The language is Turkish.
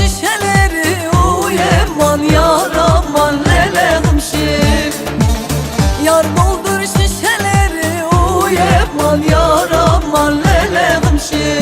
şişeleri Oy eman yar lele hımşim Yar doldur şişeleri Oy eman yar lele hımşim